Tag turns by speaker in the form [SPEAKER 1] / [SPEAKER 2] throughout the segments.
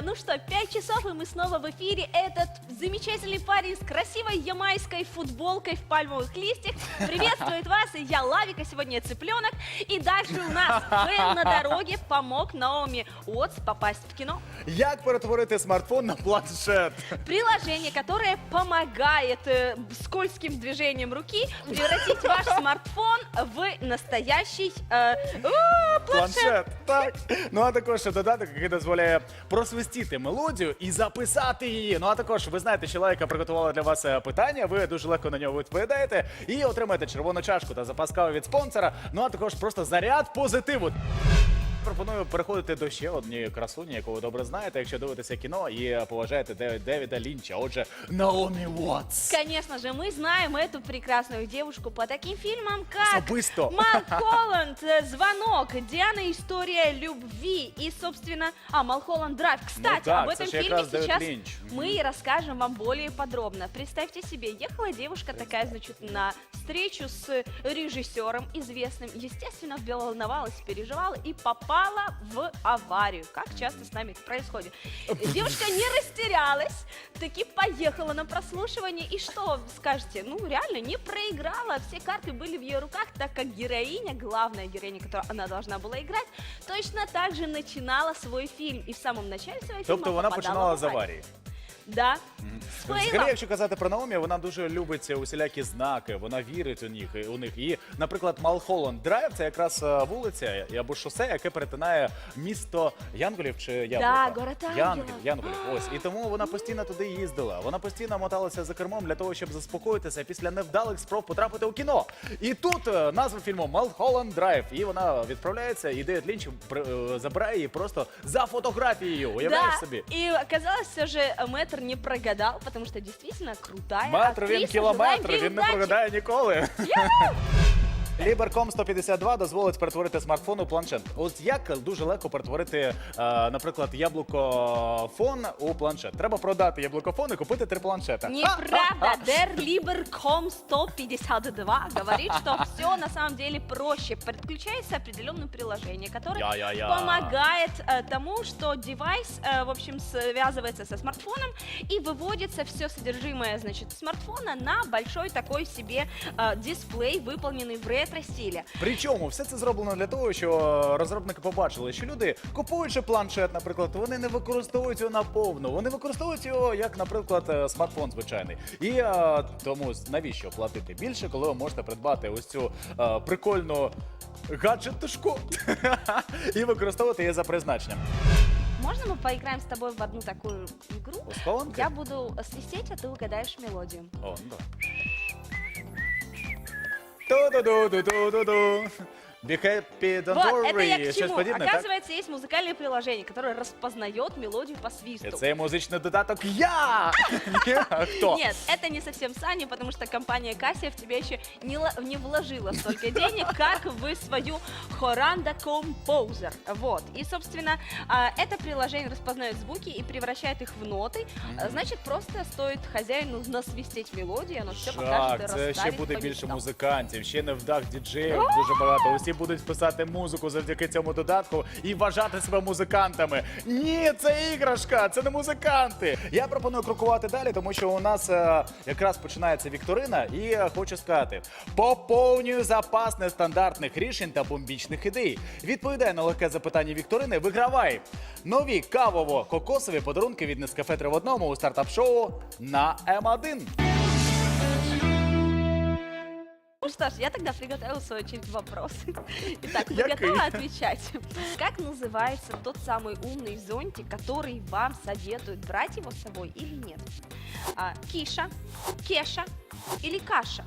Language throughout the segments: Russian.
[SPEAKER 1] друзья, ну что, 5 часов, и мы снова в эфире. Этот замечательный парень с красивой ямайской футболкой в пальмовых листьях приветствует вас. И я Лавика, сегодня я цыпленок. И дальше у нас Бен на дороге помог Наоми Уотс попасть в кино.
[SPEAKER 2] Як перетворити смартфон на планшет?
[SPEAKER 1] Приложение, которое помогает э, скользким движением руки превратить ваш смартфон в настоящий э, о, планшет.
[SPEAKER 2] Планшет, так. Ну а також ще додаток, який дозволяє просвистіти мелодію і записати її. Ну а також ви знаєте, що лайка приготувала для вас е, питання. Ви дуже легко на нього відповідаєте і отримаєте червону чашку та запас кави від спонсора. Ну а також просто заряд позитиву. Пропоную переходити до ще однієї красуні, яку ви добре знаєте, якщо дивитеся кіно і поважаєте Дев- Девіда Лінча. Отже, Наомі Уотс.
[SPEAKER 1] Конечно же, мы знаем эту прекрасную девушку по таким фильмам, как
[SPEAKER 2] Особисто.
[SPEAKER 1] Малхолланд, э, Звонок, Диана, История любви и, собственно, а, Малхолланд Драйв. Кстати,
[SPEAKER 2] Ну так,
[SPEAKER 1] об
[SPEAKER 2] это
[SPEAKER 1] этом
[SPEAKER 2] же
[SPEAKER 1] фильме
[SPEAKER 2] якраз Дэвид
[SPEAKER 1] сейчас
[SPEAKER 2] Линч.
[SPEAKER 1] мы и расскажем вам более подробно. Представьте себе, ехала девушка такая, значит, на встречу с режиссером известным, естественно, волновалась, переживала и попала в аварию. Как часто с нами это происходит. Девушка не растерялась, таки поехала на прослушивание. И что скажете? Ну, реально, не проиграла. Все карты были в ее руках, так как героиня, главная героиня, которую она должна была играть, точно так же начинала свой фильм. И в самом начале своего фильма
[SPEAKER 2] Тобто вона
[SPEAKER 1] попадала
[SPEAKER 2] починала
[SPEAKER 1] в
[SPEAKER 2] з аварії.
[SPEAKER 1] Да.
[SPEAKER 2] Взагалі, якщо казати про Наомі, вона дуже любить усілякі знаки, вона вірить у них у них. І, наприклад, Малхолланд Драйв це якраз е, вулиця або шосе, яке перетинає місто Янголів чи Яблука.
[SPEAKER 1] город Ангелів.
[SPEAKER 2] Янгелів, Янголів. Ось і тому вона постійно туди їздила. Вона постійно моталася за кермом для того, щоб заспокоїтися після невдалих спроб потрапити у кіно. І тут е, назва фільму Малхолланд Драйв. І вона відправляється, і Девід Лінч при- е, забирає її просто за фотографією. Уявляєш собі?
[SPEAKER 1] и оказалось, все же э, Мэтр не прогадал, потому что действительно крутая
[SPEAKER 2] Метр він
[SPEAKER 1] актриса.
[SPEAKER 2] кілометр,
[SPEAKER 1] Желаем ей
[SPEAKER 2] він не
[SPEAKER 1] удачи.
[SPEAKER 2] прогадає ніколи. Ліберком 152 дозволить перетворити смартфон у планшет. От як дуже легко перетворити, наприклад, яблукофон у планшет. Треба продати яблукофон і купити три планшета.
[SPEAKER 1] Неправда. Der Liebercom 152 говорит, что все на самом деле проще. Подключается определенное приложение, которое
[SPEAKER 2] Я-я-я.
[SPEAKER 1] помогает э, тому, что девайс, э, в общем, связывается со смартфоном и выводится все содержимое, значит, смартфона на большой такой себе э, дисплей, выполненный в ретро-стиле.
[SPEAKER 2] Причому все це зроблено для того, що розробники побачили, що люди, купуючи планшет, наприклад, вони не використовують його наповну. Вони використовують його як, наприклад, е, смартфон звичайний. І е, тому навіщо платити більше, коли ви можете придбати ось цю е, прикольну гаджетушку і використовувати її за призначенням.
[SPEAKER 1] Можно мы поиграем с тобой в одну такую игру? Я буду свистеть, а ты угадаешь мелодию.
[SPEAKER 2] О, どどどどどどド Be happy, don't
[SPEAKER 1] вот, это я
[SPEAKER 2] worry.
[SPEAKER 1] к
[SPEAKER 2] Щось
[SPEAKER 1] чему.
[SPEAKER 2] подібне, так?
[SPEAKER 1] Оказывается, есть музыкальное приложение, которое распознает мелодию по свисту.
[SPEAKER 2] Цей музичний додаток я! Ні, а Хто?
[SPEAKER 1] Нет, это не совсем Сани, потому что компания Кассия в тебя еще не, ло- не вложила столько денег, как в свою Хоранда Composer. Вот. И, собственно, а, это приложение распознает звуки и превращает их в ноты. А, Значит, просто стоит хозяину насвистеть мелодию, оно все покажет и
[SPEAKER 2] Жак, це ще
[SPEAKER 1] расставит
[SPEAKER 2] буде
[SPEAKER 1] по
[SPEAKER 2] більше
[SPEAKER 1] местам.
[SPEAKER 2] музикантів, ще не вдах діджеїв дуже багато. Усі будуть писати музику завдяки цьому додатку і вважати себе музикантами. Ні, це іграшка, це не музиканти. Я пропоную крокувати далі, тому що у нас е, якраз починається вікторина, і е, хочу сказати: поповнюю запас нестандартних рішень та бомбічних ідей. Відповідай на легке запитання вікторини. Вигравай нові кавово-кокосові подарунки від Нескафе 3 в одному у стартап-шоу на М1.
[SPEAKER 1] Что ж, я тогда приготовила в свою очередь вопрос. Итак, вы
[SPEAKER 2] Який?
[SPEAKER 1] готовы отвечать? Как называется тот самый умный зонтик, который вам советуют брать его с собой или нет? А, Киша, Кеша или Каша?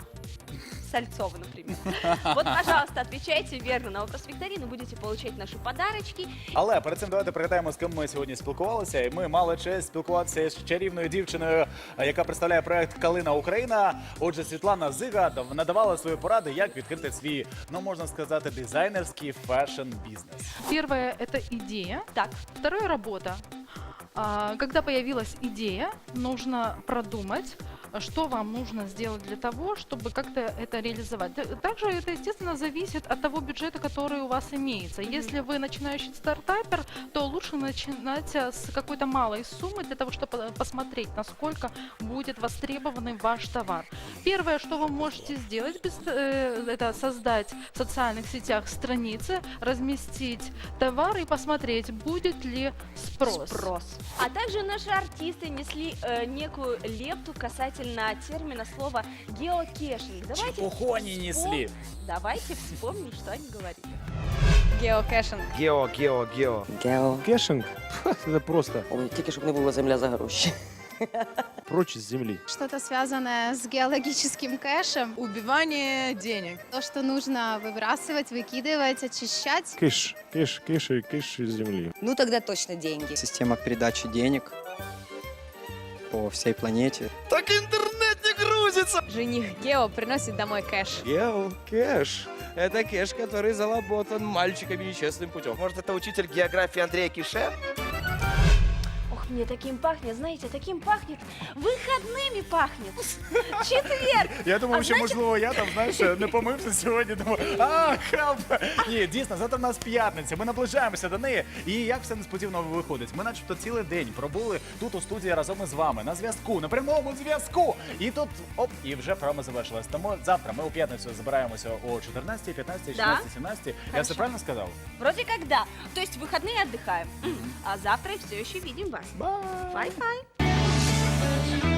[SPEAKER 1] Сальцова, например. Вот, пожалуйста, отвечайте верно на вопрос викторины, будете получать наши подарочки.
[SPEAKER 2] Але перед цим давайте пригадаємо, з ким ми сьогодні спілкувалися. І ми мали честь спілкуватися з чарівною дівчиною, е, яка представляє проект Калина Україна. Отже, Світлана Зига надавала свої поради, як відкрити свій, ну можна сказати, дизайнерський фешн бізнес.
[SPEAKER 3] Первое – это идея.
[SPEAKER 1] Так,
[SPEAKER 3] Второе – работа. А, Когда появилась идея, нужно продумать, что вам нужно сделать для того, чтобы как-то это реализовать. Также это, естественно, зависит от того бюджета, который у вас имеется. Если вы начинающий стартапер, то лучше начинать э, с какой-то малой суммы для того, чтобы посмотреть, насколько будет востребованный ваш товар. Первое, что вы можете сделать, э, это создать в социальных сетях страницы, разместить товар и посмотреть, будет ли спрос.
[SPEAKER 1] Спрос. А также наши артисты несли э, некую лепту касательно термина слова геокешинг. Давайте
[SPEAKER 2] Чепуху они несли.
[SPEAKER 1] Давайте вспомним, что они говорили.
[SPEAKER 4] Геокешинг.
[SPEAKER 5] Гео, гео, гео.
[SPEAKER 6] Гео.
[SPEAKER 7] Кешинг це просто
[SPEAKER 6] Ой, тільки щоб не була земля за гроші.
[SPEAKER 7] прочь з землі.
[SPEAKER 8] Что-то связанное с геологическим кэшем.
[SPEAKER 4] Убивание денег.
[SPEAKER 8] То, что нужно выбрасывать, выкидывать, очищать.
[SPEAKER 7] Киш, киш, киш, киш з землі.
[SPEAKER 9] Ну тогда точно деньги.
[SPEAKER 10] Система передачи денег по всей планете.
[SPEAKER 5] Так интернет не грузится!
[SPEAKER 4] Жених Гео приносит домой кэш.
[SPEAKER 5] Гео, кэш. Это кэш, который заработан мальчиками нечестным путем. Может, это учитель географии Андрея Кише?
[SPEAKER 1] Ох, мне таким пахнет, знаете, таким пахнет, выходными пахнет. Четверг.
[SPEAKER 2] Я думав, що можливо я там знаєш не помився сьогодні. Думаю, а хелп. Ні, дійсно, завтра в нас п'ятниця. Ми наближаємося до неї. І як все несподівано виходить. Ми, начебто, цілий день пробули тут у студії разом із вами на зв'язку, на прямому зв'язку. І тут оп, і вже програма завершилась. Тому завтра ми у п'ятницю збираємося о 14, 15, 16, 17. Я все
[SPEAKER 1] Хорошо.
[SPEAKER 2] правильно сказав?
[SPEAKER 1] Вроде как да. То есть в выходные отдыхаем. А завтра все еще видим вас. Bye. Bye bye.